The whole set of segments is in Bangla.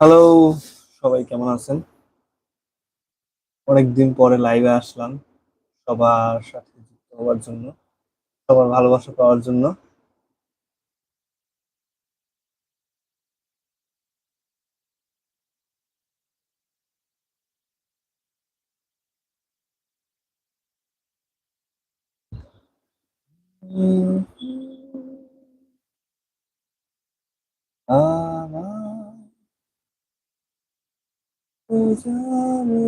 হ্যালো সবাই কেমন আছেন? অনেকদিন পরে লাইভে আসলাম সবার সাথে যুক্ত হওয়ার জন্য, সবার ভালোবাসা পাওয়ার জন্য। আমার জানে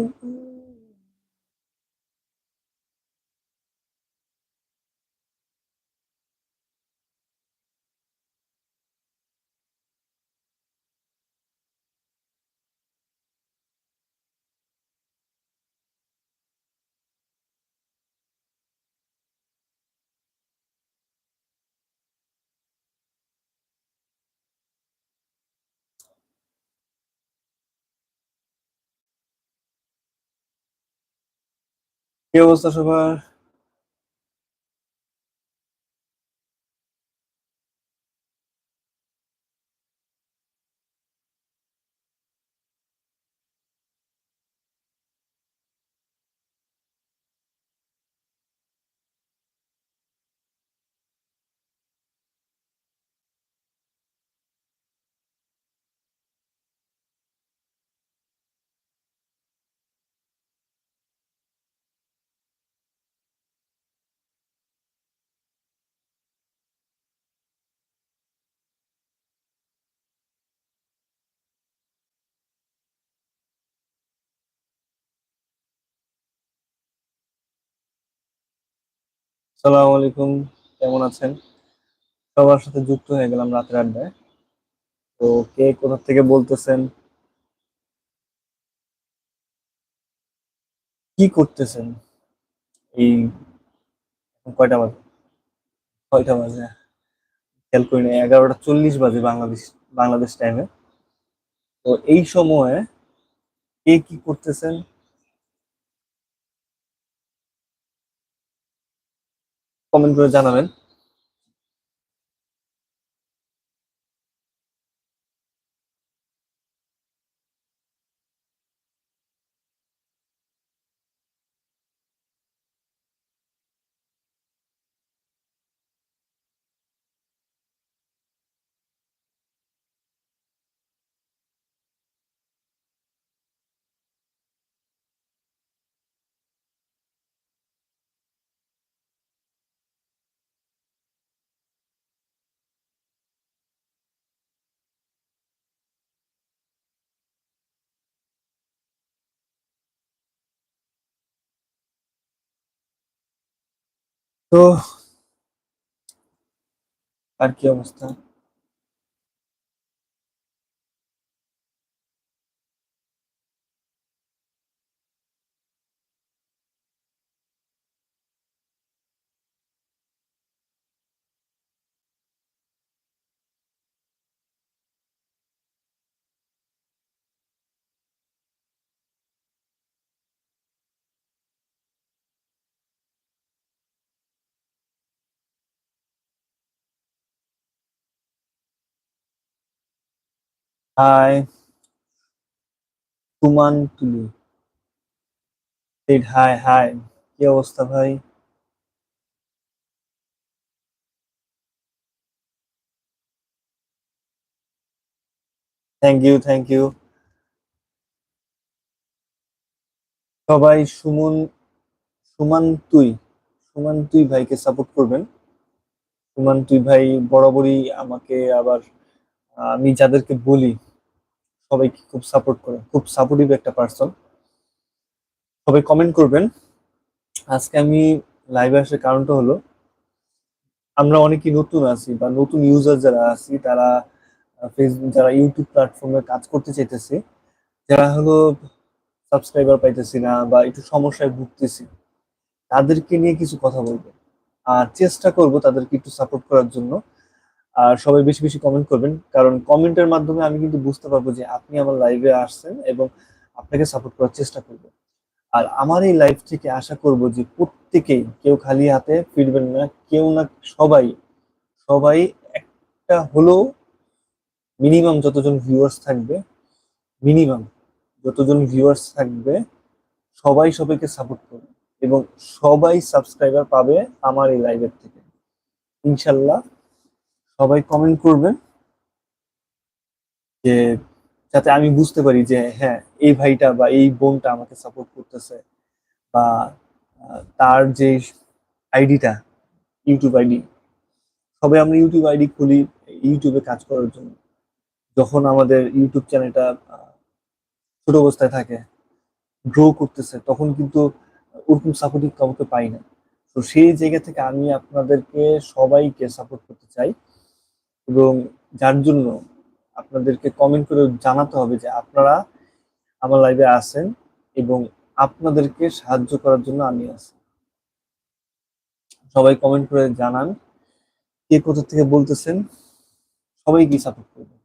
কি অবস্থা সবার সালাম আলাইকুম, কেমন আছেন? সবার সাথে যুক্ত হয়ে গেলাম রাতের আড্ডায়। তো কে কোথা থেকে বলতেছেন? কি করতেছেন? এই কয়টা বাজে? কয়টা বাজে। খেয়াল করি না, এগারোটা চল্লিশ বাজে বাংলাদেশ বাংলাদেশ টাইমে তো এই সময়ে কে কি করতেছেন? কমেন্ট করে জানাবেন। তো আর কি অবস্থা? হাই, তুমান তুলি। হাই হাই কি অবস্থা ভাই? থ্যাংক ইউ থ্যাংক ইউ সবাই সুমন, সুমান তুই সুমান তুই ভাইকে সাপোর্ট করবেন। সুমান তুই ভাই বরাবরই আমাকে আবার, আমি যাদেরকে বলি সবাইকে খুব সাপোর্ট করে খুব সাপোর্টিভ একটা পার্সন সবাই কমেন্ট করবেন। আজকে আমি লাইভে আসার কারণটা হলো, আমরা অনেকেই নতুন আছি বা নতুন ইউজার যারা আছি, তারা ফেসবুক যারা ইউটিউব প্ল্যাটফর্মে কাজ করতে চাইতেছি, যারা হলো সাবস্ক্রাইবার পাইতেছি না বা একটু সমস্যায় ভুগতেছি, তাদেরকে নিয়ে কিছু কথা বলব। আর চেষ্টা করব তাদেরকে একটু সাপোর্ট করার জন্য। আর সবাই বেশি বেশি কমেন্ট করবেন। কারণ কমেন্টের মাধ্যমে আমি কিন্তু বুঝতে পারব যে আপনি আমার লাইভে আসছেন এবং আপনাকে সাপোর্ট করার চেষ্টা করব। আর আমার এই লাইভ থেকে আশা করব যে প্রত্যেকেই কেউ খালি হাতে ফিরবেন না, কেউ না সবাই সবাই একটা হলেও মিনিমাম যতজন ভিউয়ার্স থাকবে মিনিমাম যতজন ভিউয়ার্স থাকবে, সবাই সবাইকে সাপোর্ট করবে এবং সবাই সাবস্ক্রাইবার পাবে আমার এই লাইভের থেকে। ইনশাল্লাহ সবাই কমেন্ট করবেন যে যাতে আমি বুঝতে পারি যে হ্যাঁ এই ভাইটা বা এই বোনটা আমাকে সাপোর্ট করতেছে বা তার যে আইডিটা ইউটিউব আইডি সবাই আমরা ইউটিউব আইডি খুলি ইউটিউবে কাজ করার জন্য। যখন আমাদের ইউটিউব চ্যানেলটা ছোট অবস্থায় থাকে গ্রো করতেছে, তখন কিন্তু ওরকম সাপোর্টিভ কাউকে পাই না। তো সেই জায়গা থেকে আমি আপনাদেরকে সবাইকে সাপোর্ট করতে চাই। এবং যার জন্য আপনাদেরকে কমেন্ট করে জানাতে হবে যে আপনারা আমার লাইভে আসেন এবং আপনাদেরকে সাহায্য করার জন্য আমি আছি। সবাই কমেন্ট করে জানান, কে কোথা থেকে বলতেছেন সবাই কি সাপোর্ট করবে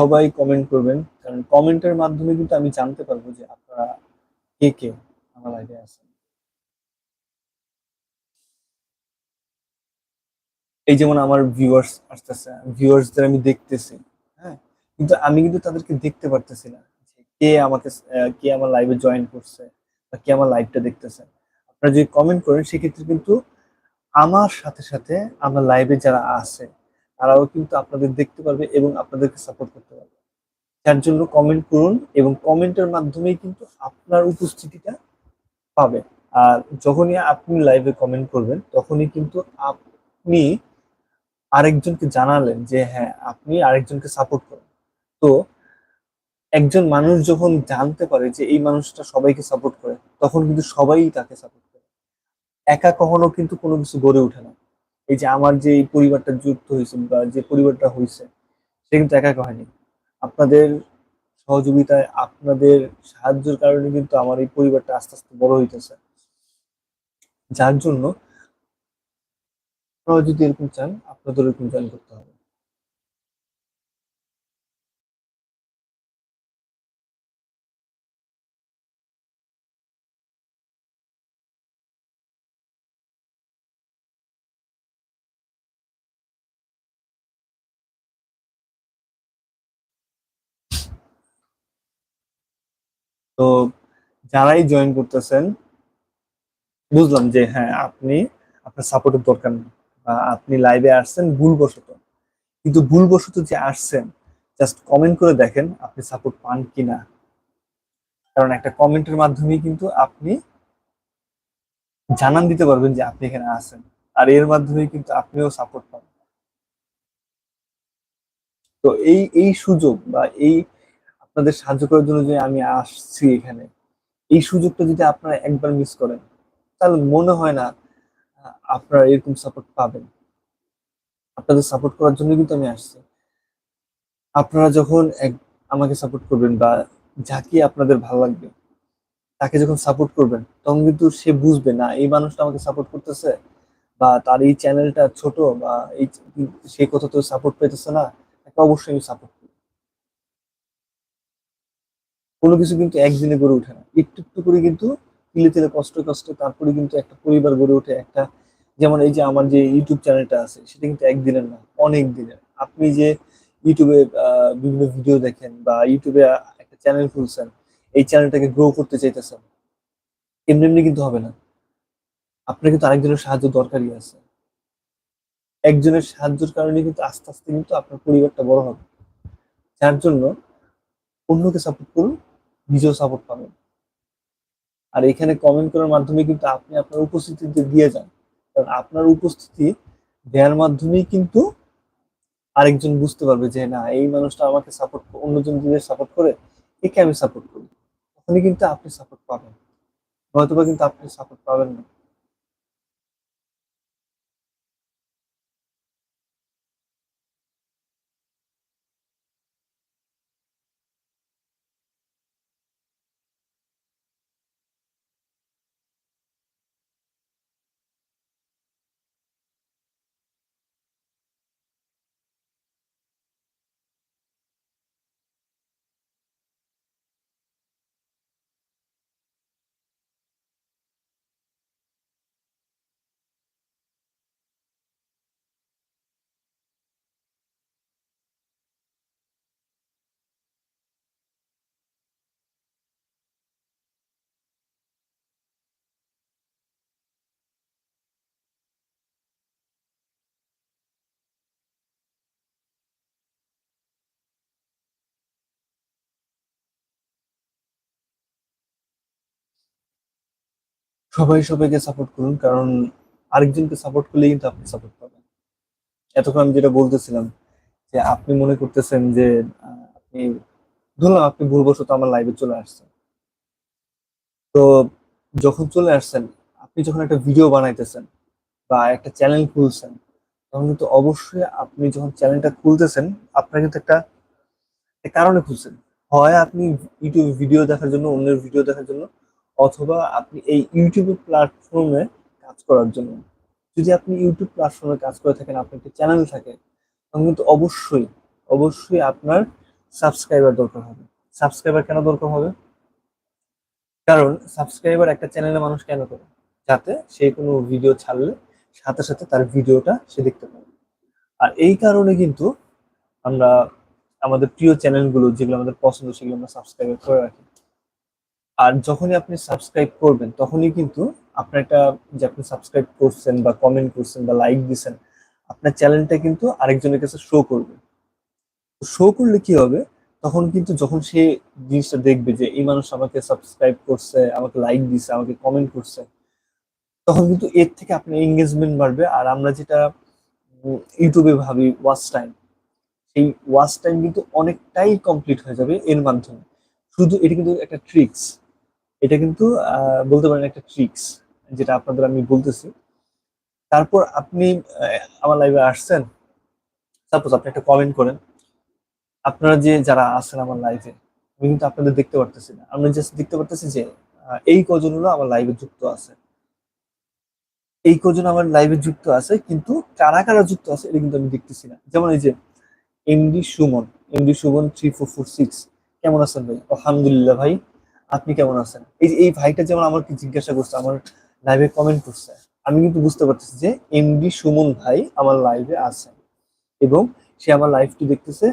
সবাই কমেন্ট করবেন। কারণ কমেন্টের মাধ্যমে কিন্তু আমি জানতে পারব যে আপনারা কে কে? আমার লাইভে আছেন এই যেমন আমার ভিউয়ার্স আসতেছে ভিউয়ার্সদের আমি দেখতেছি হ্যাঁ? কিন্তু আমি কিন্তু তাদেরকে দেখতে পারতেছি না কে আমাকে কে আমার লাইভে জয়েন করছে বা কে আমার লাইভটা দেখতেছে। আপনারা যদি কমেন্ট করেন, সেক্ষেত্রে কিন্তু আমার সাথে সাথে আমার লাইভে যারা আছে তারাও কিন্তু আপনাদের দেখতে পারবে এবং আপনাদেরকে সাপোর্ট করতে পারবে। যার জন্য কমেন্ট করুন এবং কমেন্টের মাধ্যমেই কিন্তু আপনার উপস্থিতিটা পাবে আর যখনই আপনি লাইভে কমেন্ট করবেন, তখনই কিন্তু আপনি আরেকজনকে জানালেন যে হ্যাঁ আপনি আরেকজনকে সাপোর্ট করেন। তো একজন মানুষ যখন জানতে পারে যে, এই মানুষটা সবাইকে সাপোর্ট করে, তখন কিন্তু সবাই তাকে সাপোর্ট করে। একা কখনো কিন্তু কোনো কিছু গড়ে ওঠে না। এই যে আমার যে এই পরিবারটা যুক্ত হয়েছে বা যে পরিবারটা হয়েছে, সে কিন্তু একা হয়নি। আপনাদের সহযোগিতায়, আপনাদের সাহায্যের কারণে কিন্তু আমার এই পরিবারটা আস্তে আস্তে বড় হইতেছে। যার জন্য আপনারা যদি এরকম চান আপনাদের এরকম জয়েন করতে হবে। তো যারাই জয়েন করতেছেন, বুঝলাম যে হ্যাঁ আপনি, আপনার সাপোর্টের দরকার নেই বা আপনি লাইভে আসছেন ভুলবশত। কিন্তু ভুলবশত যে আসছেন জাস্ট কমেন্ট করে দেখেন আপনি সাপোর্ট পান কিনা। কারণ একটা কমেন্টের মাধ্যমে কিন্তু আপনি জানান দিতে পারবেন যে আপনি এখানে আছেন। আর এর মাধ্যমে কিন্তু আপনিও সাপোর্ট পান। তো এই এই সুযোগ বা এই আপনাদের সাহায্য করার জন্য যে আমি আসছি এখানে, এই সুযোগটা যদি আপনারা একবার মিস করেন, তাহলে মনে হয় না আপনারা এরকম সাপোর্ট পাবেন। আপনাদের সাপোর্ট করার জন্য কিন্তু আমি আসছি। আপনারা যখন এক, আমাকে সাপোর্ট করবেন বা যাকে আপনাদের ভালো লাগবে, তাকে যখন সাপোর্ট করবেন, তখন কিন্তু সে বুঝবে না, এই মানুষটা আমাকে সাপোর্ট করতেছে বা তার এই চ্যানেলটা ছোট বা এই, সে কোথাও তো সাপোর্ট পেতেছে না, তাকে অবশ্যই আমি সাপোর্ট করি কোনো কিছু কিন্তু একদিনে গড়ে ওঠে না। একটু একটু করে কিন্তু তিলে তিলে, কষ্ট কষ্ট তারপরে কিন্তু একটা পরিবার গড়ে ওঠে। একটা যেমন এই যে আমার যে ইউটিউব চ্যানেলটা আছে, সেটা কিন্তু একদিনের না, অনেক দিনের। আপনি যে ইউটিউবে বিভিন্ন ভিডিও দেখেন বা ইউটিউবে একটা চ্যানেল খুলছেন, এই চ্যানেলটাকে গ্রো করতে চাইতেছেন, এমনি এমনি কিন্তু হবে না। আপনার কিন্তু আরেকজনের সাহায্য দরকারই আছে। একজনের সাহায্যের কারণে কিন্তু আস্তে আস্তে কিন্তু আপনার পরিবারটা বড় হবে। যার জন্য অন্যকে সাপোর্ট করুন নিজেও সাপোর্ট পাবেন। আর এখানে কমেন্ট করার মাধ্যমে কিন্তু আপনি আপনার উপস্থিতি দিয়ে যান। কারণ আপনার উপস্থিতি দেওয়ার মাধ্যমেই কিন্তু আরেকজন বুঝতে পারবে যে, না, এই মানুষটা আমাকে সাপোর্ট অন্যজন যদি সাপোর্ট করে, একে আমি সাপোর্ট করি। তখনই কিন্তু আপনি সাপোর্ট পাবেন। হয়তোবা কিন্তু আপনি সাপোর্ট পাবেন না। সবাই সবাইকে সাপোর্ট করুন, কারণ আরেকজনকে সাপোর্ট করলে কিন্তু আপনি সাপোর্ট পাবেন। এতক্ষণ আমি যেটা বলতেছিলাম যে আপনি মনে করতেছেন যে, আপনি ধরলাম আপনি ভুলবশত আমার লাইভে চলে আসছেন। তো যখন চলে আসছেন, আপনি যখন একটা ভিডিও বানাইতেছেন বা একটা চ্যানেল খুলছেন, তখন কিন্তু অবশ্যই আপনি যখন চ্যানেলটা খুলতেছেন, আপনার কিন্তু একটা কারণে খুলছেন। হয় আপনি ইউটিউবে ভিডিও দেখার জন্য, অন্যের ভিডিও দেখার জন্য অথবা আপনি এই ইউটিউব প্ল্যাটফর্মে কাজ করার জন্য। যদি আপনি ইউটিউব প্ল্যাটফর্মে কাজ করে থাকেন, আপনার একটা চ্যানেল থাকে, তখন কিন্তু অবশ্যই অবশ্যই আপনার সাবস্ক্রাইবার দরকার হবে। সাবস্ক্রাইবার কেন দরকার হবে? কারণ সাবস্ক্রাইবার একটা চ্যানেলে মানুষ কেন করে? যাতে সে কোনো ভিডিও ছাড়লে সাথে সাথে তার ভিডিওটা সে দেখতে পাবে আর এই কারণে কিন্তু আমরা আমাদের প্রিয় চ্যানেলগুলো যেগুলো আমাদের পছন্দ, সেগুলো আমরা সাবস্ক্রাইব করে রাখি। আর যখনই আপনি সাবস্ক্রাইব করবেন, তখনই কিন্তু আপনার একটা যে আপনি সাবস্ক্রাইব করছেন বা কমেন্ট করছেন বা লাইক দিছেন, আপনার চ্যানেলটা কিন্তু আরেকজনের কাছে শো করবে। শো করলে কি হবে? তখন কিন্তু যখন সে জিনিসটা দেখবে যে এই মানুষ আমাকে সাবস্ক্রাইব করছে, আমাকে লাইক দিছে, আমাকে কমেন্ট করছে, তখন কিন্তু এর থেকে আপনার এঙ্গেজমেন্ট বাড়বে। আর আমরা যেটা ইউটিউবে ভাবি ওয়াচ টাইম সেই ওয়াচ টাইম কিন্তু অনেকটাই কমপ্লিট হয়ে যাবে এর মাধ্যমে। শুধু এটা কিন্তু একটা ট্রিক্স এটা কিন্তু বলতে পারেন একটা ট্রিক্স যেটা আপনাদের আমি বলতেছি। তারপর আপনি আমার লাইভে আসছেন সাপোজ আপনি একটা কমেন্ট করেন, আপনারা যে যারা আছেন আমার লাইভে আমি কিন্তু আপনাদের দেখতে পারতেছি না। আমরা জাস্ট দেখতে পারতেছি যে এই কজন হলো আমার লাইভে যুক্ত আছে। এই কজন আমার লাইভে যুক্ত আছে, কিন্তু কারা কারা যুক্ত আছে, এটা কিন্তু আমি দেখতেছি না। যেমন এই যে MD Suman MD Suman three four four six কেমন আছেন ভাই? আলহামদুলিল্লাহ ভাই। আপনি কেমন আছেন? এই যে, এই ভাইটা যেমন আমাকে জিজ্ঞাসা করছে, আমার লাইভে কমেন্ট করছে, আমি কিন্তু বুঝতে পারতেছি যে এমডি সুমন ভাই আমার লাইভে আছেন এবং সে আমার লাইভটি দেখতেছে।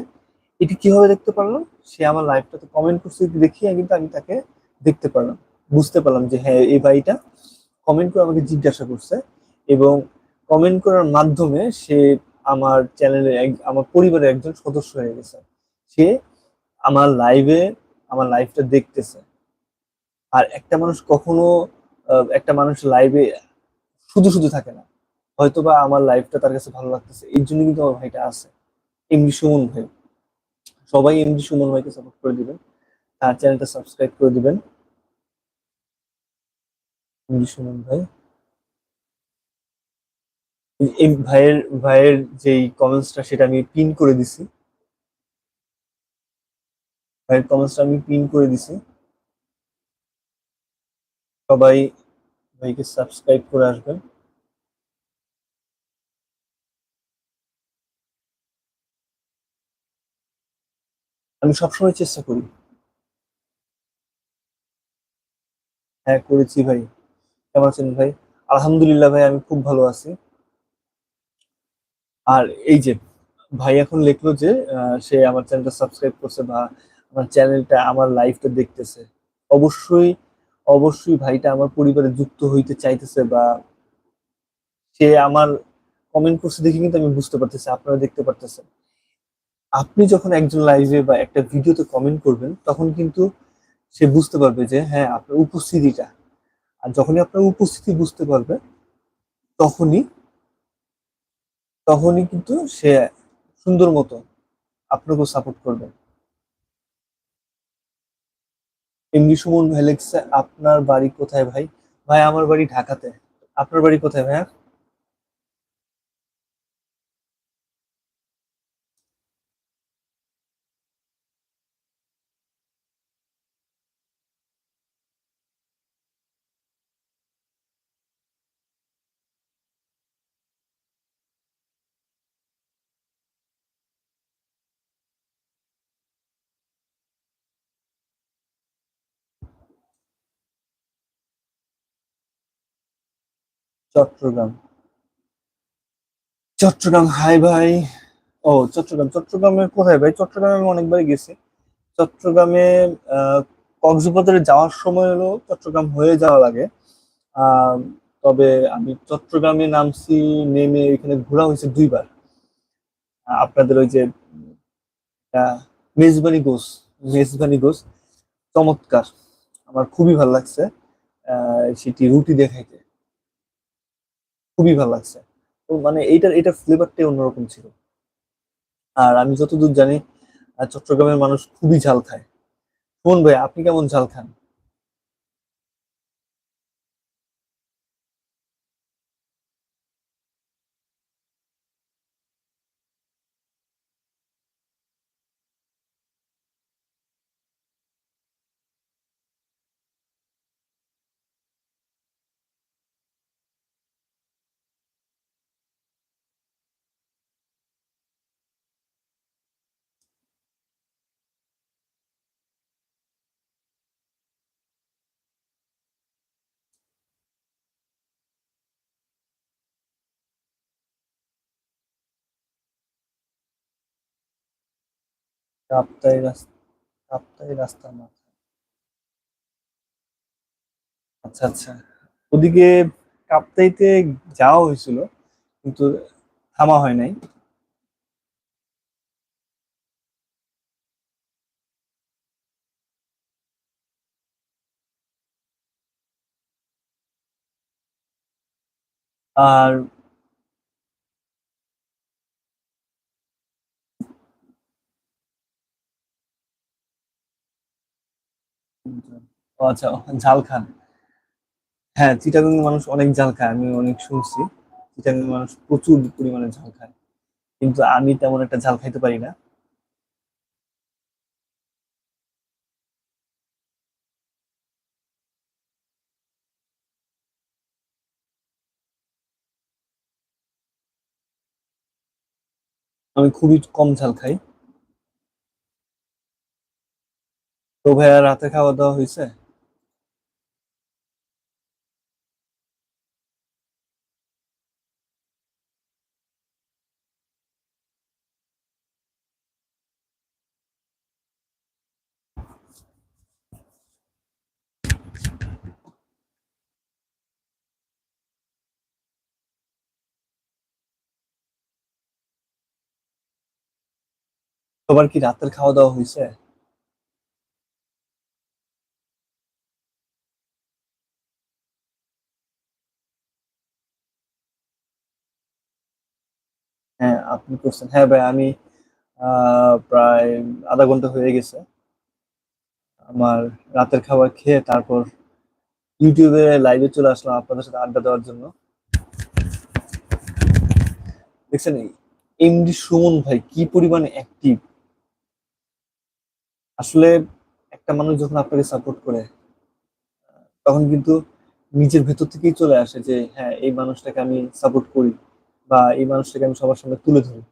এটি কীভাবে দেখতে পারলাম? সে আমার লাইভটাতে কমেন্ট করছে দেখিয়ে কিন্তু, আমি তাকে দেখতে পারলাম। বুঝতে পারলাম যে হ্যাঁ এই ভাইটা কমেন্ট করে আমাকে জিজ্ঞাসা করছে এবং কমেন্ট করার মাধ্যমে সে আমার চ্যানেলের আমার পরিবারের একজন সদস্য হয়ে গেছে। সে আমার লাইভে আমার লাইভটা দেখতেছে। আর একটা মানুষ কখনো একটা মানুষ লাইভে শুধু শুধু থাকে না। হয়তোবা আমার লাইফটা তার কাছে ভালো লাগতেছে এই জন্য কিন্তু আমার ভাইটা আছে। এমডি সুমন ভাই। সবাই এমডি সুমন ভাইকে সাপোর্ট করে দিবেন। তার চ্যানেলটা সাবস্ক্রাইব করে দিবেন। এমডি সুমন ভাই। এই ভাইয়ের ভাইয়ের যেই কমেন্টসটা সেটা আমি পিন করে দিছি। ভাইয়ের কমেন্টসটা আমি পিন করে দিছি। সবাই ভাইকে সাবস্ক্রাইব করে আসবেন। আমি সবসময় চেষ্টা করি। হ্যাঁ করেছি ভাই। কেমন আছেন ভাই? আলহামদুলিল্লাহ ভাই, আমি খুব ভালো আছি। আর এই যে, ভাই এখন লিখলো যে সে আমার চ্যানেলটা সাবস্ক্রাইব করছে বা আমার চ্যানেলটা আমার লাইভটা দেখতেছে। অবশ্যই অবশ্যই ভাইটা আমার পরিবারে যুক্ত হইতে চাইতেছে বা সে আমার কমেন্ট করছে দেখে কিন্তু আমি বুঝতে পারতেছি, আপনারা দেখতে পারতেছেন। আপনি যখন একজন লাইভে বা একটা ভিডিওতে কমেন্ট করবেন, তখন কিন্তু সে বুঝতে পারবে যে হ্যাঁ আপনার উপস্থিতিটা। আর যখনই আপনার উপস্থিতি বুঝতে পারবে, তখনই তখনই কিন্তু সে সুন্দর মতো আপনাকেও সাপোর্ট করবে। এমনি সুমন ভাই আপনার বাড়ি কোথায় ভাই? ভাই, আমার বাড়ি ঢাকাতে। আপনার বাড়ি কোথায় ভাইয়া? চট্টগ্রাম। চট্টগ্রাম, হাই ভাই। ও, চট্টগ্রাম। চট্টগ্রামে কোথায় ভাই? চট্টগ্রামে আমি অনেকবার গেছি। চট্টগ্রামে কক্সবাজারে যাওয়ার সময় হলো চট্টগ্রাম হয়ে যাওয়া লাগে। তবে আমি চট্টগ্রামে নামছি, নেমে এখানে ঘোরা হয়েছে দুইবার। আপনাদের ওই যে মেজবানি গোস মেজবানি গোস, চমৎকার। আমার খুবই ভালো লাগছে সেটি রুটি দিয়ে খাইতে খুবই ভালো লাগছে। তো মানে এইটার এটা ফ্লেভারটাই অন্যরকম ছিল। আর আমি যতদূর জানি চট্টগ্রামের মানুষ খুবই ঝাল খায়। কোন ভাই, আপনি কেমন ঝাল খান? রাস্তা, কাপ্তাই রাস্তার মাথা আচ্ছা আচ্ছা। ওদিকে কাপ্তাইতে যাওয়া হয়েছিল, কিন্তু থামা হয় নাই। আর ও আচ্ছা ঝাল খান। হ্যাঁ চিটাগাং মানুষ অনেক ঝাল খায়, আমি অনেক শুনছি। চিটাগাং মানুষ প্রচুর পরিমাণে ঝাল খায়। কিন্তু আমি তেমন একটা ঝাল খাইতে পারি না। আমি খুবই কম ঝাল খাই। তো ভাইয়া রাতে খাওয়া দাওয়া হয়েছে তোমার কি রাতের খাওয়া দাওয়া হয়েছে হ্যাঁ আপনি করছেন। হ্যাঁ ভাই, আমি প্রায় আধা ঘণ্টা হয়ে গেছে আমার রাতের খাবার খেয়ে তারপর ইউটিউবে লাইভে চলে আসলাম আপনাদের সাথে আড্ডা দেওয়ার জন্য। দেখছেন এমডি সুমন ভাই কি পরিমাণে অ্যাক্টিভ আসলে একটা মানুষ যখন আপনাকে সাপোর্ট করে, তখন কিন্তু নিজের ভেতর থেকেই চলে আসে যে হ্যাঁ এই মানুষটাকে আমি সাপোর্ট করি। বা এই মানুষটাকে আমি সবার সামনে তুলে ধরি।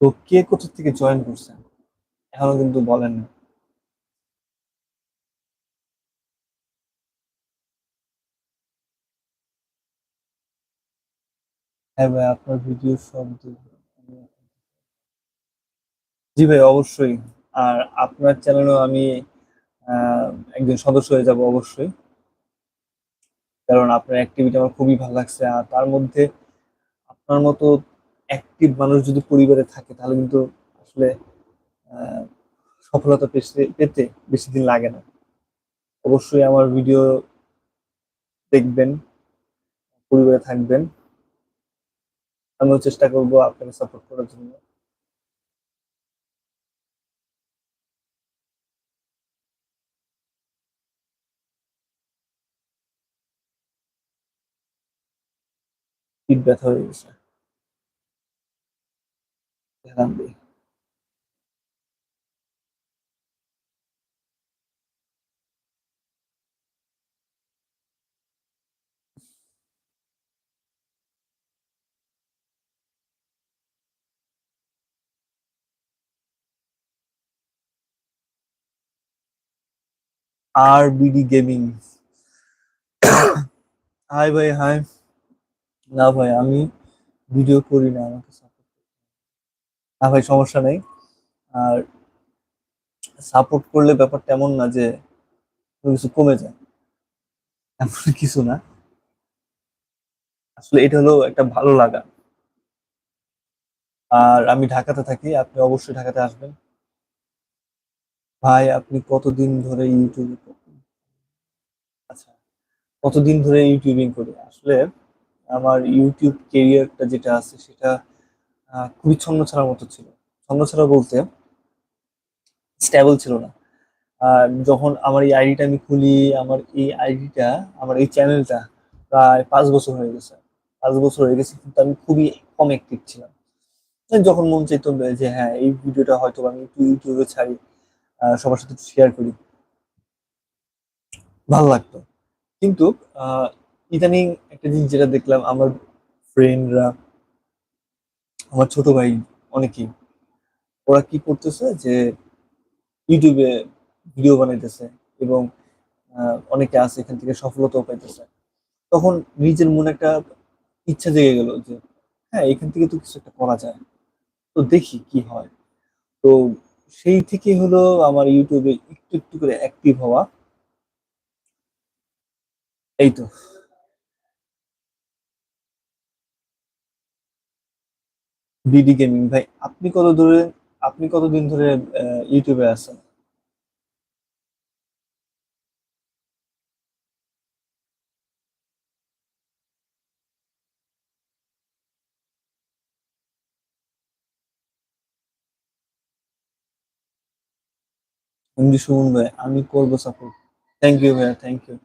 তো কে কোথা থেকে জয়েন করছেন এখনও কিন্তু বলেন না। হ্যাঁ ভাই, আপনার ভিডিও সব জি ভাই, অবশ্যই। আর আপনার চ্যানেলও আমি একজন সদস্য হয়ে যাব অবশ্যই। কারণ আপনার অ্যাক্টিভিটি আমার খুবই ভালো লাগছে। আর তার মধ্যে আপনার মতো অ্যাক্টিভ মানুষ যদি পরিবারে থাকে, তাহলে কিন্তু আসলে সফলতা পেতে পেতে বেশি দিন লাগে না। অবশ্যই আমার ভিডিও দেখবেন, পরিবারে থাকবেন। আমিও চেষ্টা করব আপনাকে সাপোর্ট করার জন্য। পিঠ ব্যথা হয়ে গেছে। ध्यान दें आरबीडी গেমিং হাই ভাই হাই না ভাই আমি ভিডিও করি না আমার কাছে না ভাই, সমস্যা নেই। আর সাপোর্ট করলে ব্যাপারটা এমন না যে কিছু কমে যায়। এমন কিছু না। আসলে এটা হলো একটা ভালো লাগা। আর আমি ঢাকাতে থাকি, আপনি অবশ্যই ঢাকাতে আসবেন। ভাই, আপনি কতদিন ধরে ইউটিউব আচ্ছা কতদিন ধরে ইউটিউবিং করি? আসলে আমার ইউটিউব কেরিয়ারটা যেটা আছে, সেটা খুবই ছন্নছাড়ার মতো ছিল। ছন্নছাড়া বলতে স্ট্যাবল ছিল না। আর যখন আমার এই আইডিটা আমি খুলি, আমার এই আইডিটা আমার এই চ্যানেলটা প্রায় পাঁচ বছর হয়ে গেছে। পাঁচ বছর হয়ে গেছে, কিন্তু আমি খুবই কম অ্যাক্টিভ ছিলাম। যখন মন চাইতো যে হ্যাঁ এই ভিডিওটা হয়তো আমি একটু ইউটিউবে ছাড়ি সবার সাথে শেয়ার করি, ভালো লাগতো। কিন্তু ইদানিং একটা জিনিস যেটা দেখলাম, আমার ফ্রেন্ডরা আমার ছোট ভাই অনেকেই, ওরা কি করতেছে যে ইউটিউবে ভিডিও বানাইতেছে এবং অনেকে আছে এখান থেকে সফলতাও পাইতেছে। তখন নিজের মনে একটা ইচ্ছা জেগে গেল যে হ্যাঁ এখান থেকে তো কিছু একটা করা যায়। তো দেখি কি হয়। তো সেই থেকে হলো আমার ইউটিউবে একটু একটু করে অ্যাক্টিভ হওয়া। এই তো। বিডি গেমিং ভাই, আপনি কত দূরে, আপনি কতদিন ধরে ইউটিউবে আছেন? সুমন ভাই, আমি করব সাপোর্ট থ্যাংক ইউ ভাইয়া থ্যাংক ইউ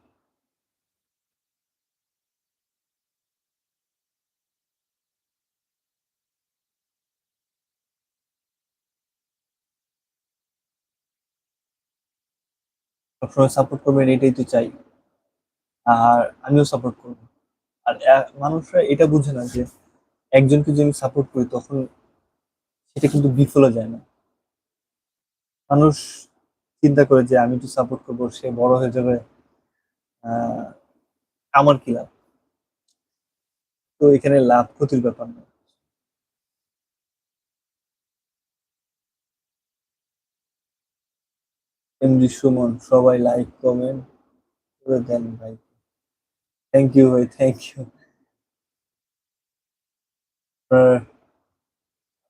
সবসময় সাপোর্ট করবেন, এটাই তো চাই। আর আমিও সাপোর্ট করব। আর মানুষরা এটা বুঝে না যে একজনকে যদি আমি সাপোর্ট করি, তখন সেটা কিন্তু বিফলে যায় না। মানুষ চিন্তা করে যে আমি তো সাপোর্ট করব, সে বড় হয়ে যাবে আমার কি লাভ? তো এখানে লাভ ক্ষতির ব্যাপার না। এমডি সুমন, সবাই লাইক কমেন্ট করে দেন ভাই। থ্যাংক ইউ ভাই থ্যাংক ইউ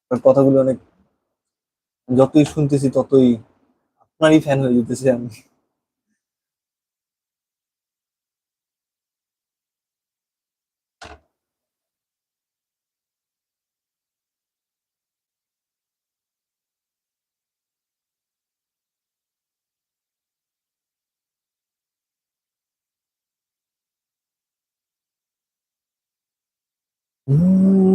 আপনার কথাগুলো অনেক, যতই শুনতেছি ততই আপনারই ফ্যান হয়ে যেতেছি আমি। 呜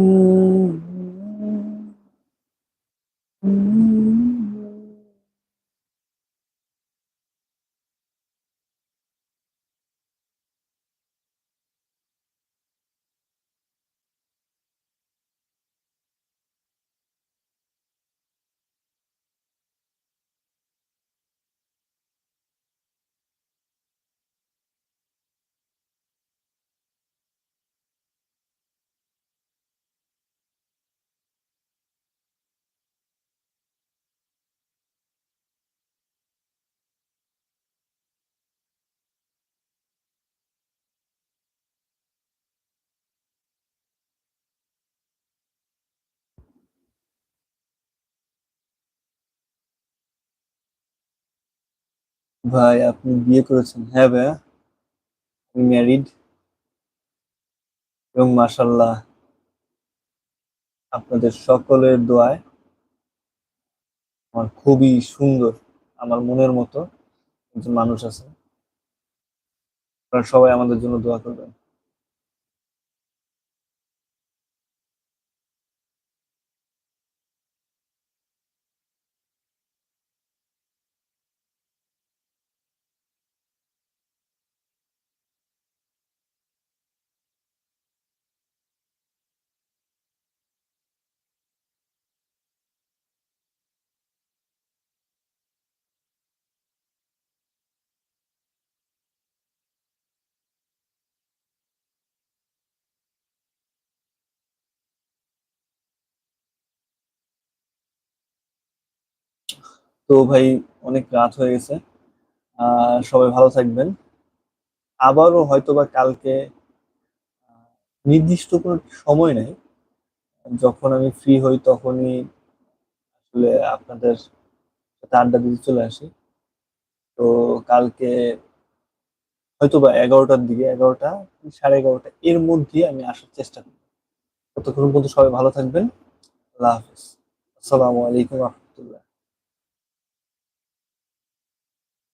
ভাই, আপনি বিয়ে করেছেন হ্যাঁ ভাইয়া। আমি ম্যারিড এবং মাসাল্লাহ আপনাদের সকলের দোয়ায় আমার খুবই সুন্দর, আমার মনের মতো একজন মানুষ আছে। আপনারা সবাই আমাদের জন্য দোয়া করবেন। তো ভাই, অনেক রাত হয়ে গেছে। সবাই ভালো থাকবেন। আবারও হয়তোবা কালকে নির্দিষ্ট কোনো সময় নেই। যখন আমি ফ্রি হই, তখনই আসলে আপনাদের সাথে আড্ডা দিতে চলে আসি। তো কালকে হয়তোবা এগারোটার দিকে, এগারোটা, সাড়ে এগারোটা, এর মধ্যে আমি আসার চেষ্টা করি ততক্ষণ পর্যন্ত সবাই ভালো থাকবেন। আল্লাহ হাফিজ। আসসালামু আলাইকুম রহমতুল্লাহ।